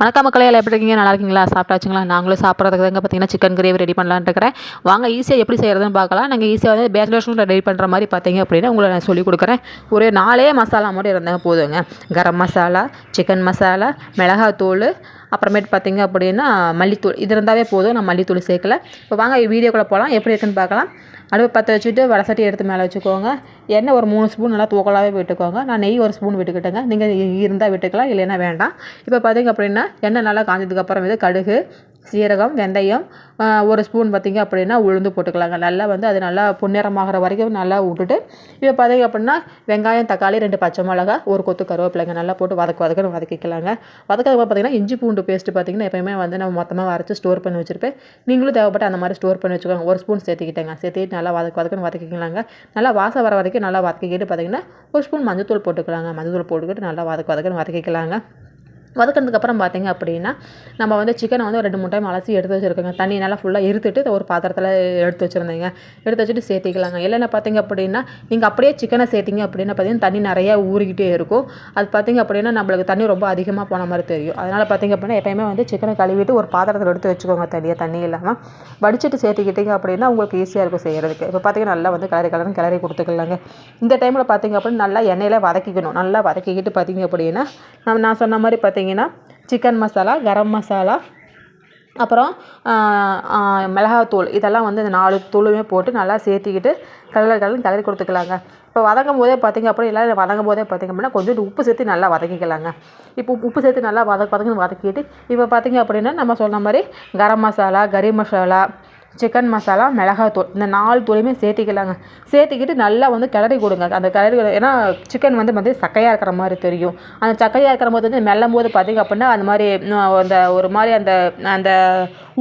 வணக்கம் மக்களே எல்லாம் எப்படி இருக்கீங்க? நல்லா இருக்கீங்களா? சாப்பிட்டாச்சுங்களா? நாங்களும் சாப்பிட்றதுக்கு தாங்க பார்த்தீங்கன்னா சிக்கன் கிரேவி ரெடி பண்ணலான்னு இருக்கிறேன். வாங்க ஈஸியாக எப்படி செய்கிறதுன்னு பார்க்கலாம். நாங்கள் ஈஸியாக வந்து பேச்சுலர்ஸில் ரெடி பண்ணுற மாதிரி பார்த்தீங்க அப்படின்னா உங்களை நான் சொல்லிக் கொடுக்குறேன். ஒரு நாலே மசாலா மட்டும் இருந்தாங்க போதுங்க. கரம் மசாலா சிக்கன் மசாலா மிளகாத்தூள் அப்புறமேட்டு பார்த்தீங்க அப்படின்னா மல்லித்தூள். இது இருந்தாவே போதும். நான் மல்லித்தூள் சேர்க்கல. இப்போ வாங்க வீடியோக்குள்ளே போகலாம். எப்படி இருக்குன்னு பார்க்கலாம். அடுப்பு பற்ற வச்சுட்டு வடை சட்டி எடுத்து மேலே வச்சுக்கோங்க. எண்ணெய் ஒரு மூணு ஸ்பூன் நல்லா தூக்கலாகவே விட்டுக்கோங்க. நான் நெய் ஒரு ஸ்பூன் விட்டுக்கிட்டேங்க. நீங்கள் இருந்தால் விட்டுக்கலாம் இல்லைன்னா வேண்டாம். இப்போ பார்த்தீங்க அப்படின்னா எண்ணெய் நல்லா காஞ்சதுக்கப்புறம் இது கடுகு சீரகம் வெந்தயம் ஒரு ஸ்பூன் பார்த்திங்க அப்படின்னா உளுந்து போட்டுக்கலாங்க. நல்லா வந்து அது நல்லா பொன்னிறமாகிற வரைக்கும் நல்லா விட்டுட்டு இப்போ பார்த்திங்க அப்படின்னா வெங்காயம் தக்காளி ரெண்டு பச்சை மிளகா ஒரு கொத்து கருவேப்பிலைங்க. நல்லா போட்டு வதக்க வதக்கணும் வதக்கிக்கலாங்க. வதக்கிறதுக்கு பார்த்திங்கன்னா இஞ்சி பூண்டு பேஸ்ட்டு பார்த்திங்கன்னா எப்போயுமே வந்து நம்ம மொத்தமாக வரைச்சி ஸ்டோர் பண்ணி வச்சுருப்பேன். நீங்களும் தேவைப்பட்டு அந்த மாதிரி ஸ்டோர் பண்ணி வச்சுக்கோங்க. ஒரு ஸ்பூன் சேர்த்துக்கிட்டேங்க. சேர்த்துட்டு நல்லா வதக்க வதக்கணும் வதக்கிக்கலாங்க. நல்லா வாசம் வர வரைக்கும் நல்லா வதக்கிக்கிட்டு பார்த்திங்கன்னா ஒரு ஸ்பூன் மஞ்சள் தூள் போட்டுக்கலாங்க. மஞ்சள் தூள் போட்டுக்கிட்டு நல்லா வதக்க வதக்கணும் வதக்கிக்கலாங்க. வதக்கினதுக்கப்புறம் பார்த்திங்க அப்படின்னா நம்ம வந்து சிக்கனை வந்து ஒரு ரெண்டு மூணு டைம் அலசி எடுத்து வச்சுருக்கோங்க. தண்ணி நல்லா ஃபுல்லாக இருத்துட்டு ஒரு பாத்திரத்தில் எடுத்து வச்சுருந்தீங்க. எடுத்து வச்சுட்டு சேர்த்திக்கலாங்க. இல்லைன்னா பார்த்திங்க அப்படின்னா நீங்கள் அப்படியே சிக்கனை சேர்த்திங்க அப்படின்னா பார்த்திங்கன்னா தண்ணி நிறையா ஊறிக்கிட்டே இருக்கும். அது பார்த்திங்க அப்படின்னா நம்மளுக்கு தண்ணி ரொம்ப அதிகமாக போன மாதிரி தெரியும். அதனால் பார்த்திங்க அப்படின்னா எப்போயுமே வந்து சிக்கனை கழுவிட்டு ஒரு பாத்திரத்தில் எடுத்து வச்சுக்கோங்க தனியாக தண்ணி இல்லாமல் வடிச்சிட்டு சேர்த்துக்கிட்டிங்க அப்படின்னா உங்களுக்கு ஈஸியாக இருக்கும் செய்கிறதுக்கு இப்போ பார்த்திங்கன்னா நல்லா வந்து கலரி கலர்னு கிளறி கொடுத்துக்கலாங்க. இந்த டைமில் பார்த்திங்க அப்படின்னா நல்லா எண்ணெயில் வதக்கிக்கணும். நல்லா வதக்கிக்கிட்டு பார்த்திங்க அப்படின்னா நான் சொன்ன மாதிரி பார்த்திங்க பார்த்தீங்கன்னா சிக்கன் மசாலா கரம் மசாலா அப்புறம் மிளகாத்தூள். இதெல்லாம் வந்து இந்த நாலு தூளுமே போட்டு நல்லா சேர்த்திக்கிட்டு கலர் கலர் கலரி கொடுத்துக்கலாங்க. இப்போ வதங்கும் போதே பார்த்திங்க அப்புறம் எல்லாம் வதங்கும் போதே பார்த்திங்க அப்படின்னா கொஞ்சம் உப்பு சேர்த்து நல்லா வதக்கிக்கலாங்க. இப்போ உப்பு சேர்த்து நல்லா வதக்க வதங்கி வதக்கிட்டு இப்போ பார்த்திங்க அப்படின்னா நம்ம சொன்ன மாதிரி கரம் மசாலா கறி மசாலா சிக்கன் மசாலா மிளகாத்தூள் இந்த நாலு தூளையுமே சேர்த்திக்கலாங்க. சேர்த்திக்கிட்டு நல்லா வந்து கிளறி கொடுங்க. அந்த கிளறி ஏன்னா சிக்கன் வந்து வந்து சக்கையாக இருக்கிற மாதிரி தெரியும். அந்த சக்கையாக இருக்கிற போது வந்து மெல்லும் போது பார்த்திங்க அப்படின்னா அந்த மாதிரி அந்த ஒரு மாதிரி அந்த அந்த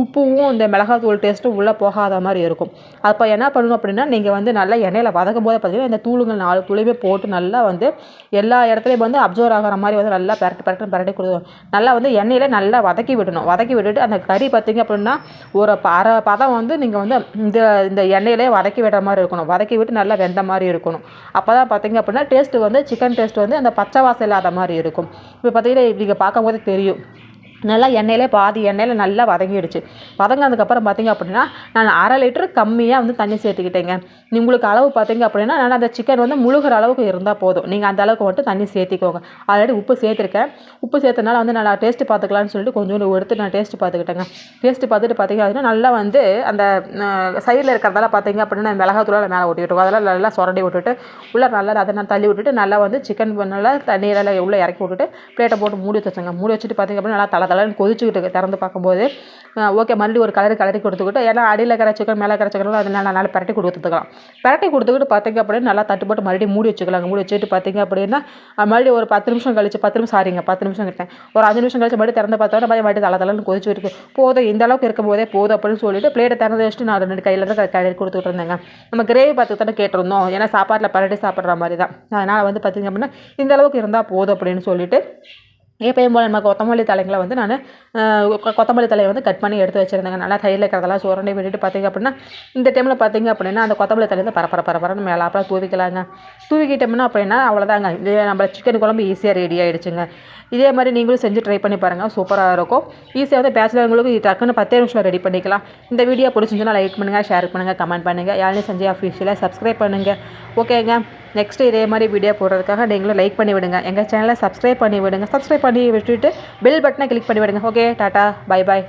உப்பும் இந்த மிளகாத்தூள் டேஸ்ட்டும் உள்ளே போகாத மாதிரி இருக்கும். அப்போ என்ன பண்ணணும் அப்படின்னா நீங்கள் வந்து நல்லா எண்ணெயில் வதக்கும் போது பார்த்திங்கன்னா இந்த தூளுங்கள் நாலு தூளையுமே போட்டு நல்லா வந்து எல்லா இடத்துலையும் வந்து அப்சர்வ் ஆகிற மாதிரி வந்து நல்லா பரட்டு பரட்டு பரட்டி கொடுக்கணும். நல்லா வந்து எண்ணெயில் நல்லா வதக்கி விடணும். வதக்கி விட்டுட்டு அந்த கறி பார்த்திங்க அப்படின்னா ஒரு அரை பதம் வந்து நீங்கள் வந்து இந்த இந்த எண்ணெயிலே வதக்கி விடுற மாதிரி இருக்கணும். வதக்கி விட்டு நல்லா வெந்த மாதிரி இருக்கணும். அப்போ தான் பார்த்திங்க அப்படின்னா டேஸ்ட்டு வந்து சிக்கன் டேஸ்ட் வந்து அந்த பச்சை வாசம் இல்லாத மாதிரி இருக்கும். இப்போ பார்த்திங்கன்னா நீங்கள் பார்க்கும்போது தெரியும். நல்லா எண்ணெயிலே பாதி எண்ணெயில் நல்லா வதங்கிடுச்சு. வதங்கினதுக்கப்புறம் பார்த்திங்க அப்படின்னா நான் அரை லிட்டரு கம்மியாக வந்து தண்ணி சேர்த்துக்கிட்டேங்க. உங்களுக்கு அளவு பார்த்திங்க அப்படின்னா நான் அந்த சிக்கன் வந்து முழுகிற அளவுக்கு இருந்தால் போதும். நீங்கள் அந்த அளவுக்கு மட்டும் தண்ணி சேர்த்திக்கோங்க. ஆல்ரெடி உப்பு சேர்த்துருக்கேன். உப்பு சேர்த்தனால வந்து நல்லா டேஸ்ட்டு பார்த்துக்கலான்னு சொல்லிட்டு கொஞ்சோண்டு எடுத்து நான் டேஸ்ட்டு பார்த்துக்கிட்டேங்க. டேஸ்ட்டு பார்த்துட்டு பார்த்திங்க அப்படின்னா நல்லா வந்து அந்த சைடில் இருக்கிறதெல்லாம் பார்த்திங்க அப்படின்னா மிளகாத்தூளால் மேலே ஊட்டி விட்டுருக்கோம் அதெல்லாம் நல்லா சுரண்டி விட்டுட்டு உள்ளே நல்லா அதை நான் தள்ளி விட்டுட்டு நல்லா வந்து சிக்கன் நல்லா தண்ணீரெல்லாம் உள்ளே இறக்கி விட்டுட்டு பிளேட்டை போட்டு மூடி வச்சுருங்க மூடி வச்சுட்டு பார்த்திங்க அப்படின்னா நல்லா தலை தலை கொதிச்சுக்கிட்டு திறந்து பார்க்கும்போது. ஓகே மறுபடியும் ஒரு கலர் கலரி கொடுத்துக்கிட்டு ஏன்னா அடியில் இருக்கிற சிக்கன் மேலே இருக்கிற சிக்கன் நல்லா நல்லா பரட்டி கொடுத்துக்கலாம். பரட்டி கொடுத்துக்கிட்டு பார்த்திங்க அப்படின்னு நல்லா தட்டு போட்டு மறுபடியும் மூடி வச்சுக்கலாங்க. மூடி வச்சுட்டு பார்த்திங்க அப்படின்னா மறுபடியும் ஒரு பத்து நிமிஷம் கழிச்சு பத்து நிமிஷம் சாரிங்க பத்து நிமிஷம் கிட்டேன். ஒரு அஞ்சு நிமிஷம் கழிச்சு மறுபடியும் திறந்து பார்த்தோன்னா மறுபடியும் தலை தலைன்னு கொதிச்சு இருக்கு. போதும் இந்த அளவுக்கு இருக்கும் போதே போதும் அப்படின்னு சொல்லிட்டு பிளேட்டை திறந்து வச்சுட்டு நான் ரெண்டு கையில் தான் கலரி கொடுத்துட்டு இருந்தேங்க. நம்ம கிரேவி பார்த்து தானே கேட்டிருந்தோம். ஏன்னா சாப்பாட்டில் பரட்டி சாப்பிட்ற மாதிரி தான் அதனால் வந்து பார்த்திங்க அப்படின்னா இந்த அளவுக்கு இருந்தால் போதும் அப்படின்னு சொல்லிட்டு எப்பயும் போல் நம்ம கொத்தமல்லி தலைங்களை வந்து நான் கொத்தமல்லி தலையை வந்து கட் பண்ணி எடுத்து வச்சுருந்தேங்க. நல்லா தையில் இருக்கிறதெல்லாம் சுரண்டி விட்டுட்டு பார்த்திங்க அப்படின்னா இந்த டைமில் பார்த்திங்க அப்படின்னா அந்த கொத்தமல்லி தலையை வந்து பரப்பர பரப்பரன்னு மேலே அப்புறம் தூவிக்கலாங்க. தூவிக்கிட்டோம்னா அப்படின்னா அவ்வளோதாங்க. இது நம்ம சிக்கன் குழம்பு ஈஸியாக ரெடி ஆகிடுச்சுங்க இதே மாதிரி நீங்களும் செஞ்சு ட்ரை பண்ணி பாருங்கள் சூப்பராக இருக்கும். ஈஸியாக வந்து பேச்சுலர்களுக்கு டக்குன்னு பத்தே நிமிஷம் ரெடி பண்ணிக்கலாம். இந்த வீடியோ பிடிச்சிருந்துச்சுன்னா லைக் பண்ணுங்கள் ஷேர் பண்ணுங்கள் கமெண்ட் பண்ணுங்கள் யாரையும் செஞ்சு அஃபீஷியலாக சப்ஸ்கிரைப் பண்ணுங்கள் ஓகேங்க நெக்ஸ்ட்டு இதே மாதிரி வீடியோ போடுறதுக்காக நீங்களும் லைக் பண்ணி விடுங்க எங்கள் சேனலை சப்ஸ்கிரைப் பண்ணி விடுங்க சப்ஸ்கிரைப் பண்ணி விட்டுட்டு பில் பட்டனை கிளிக் பண்ணி விடுங்க ஓகே டாட்டா பை பாய்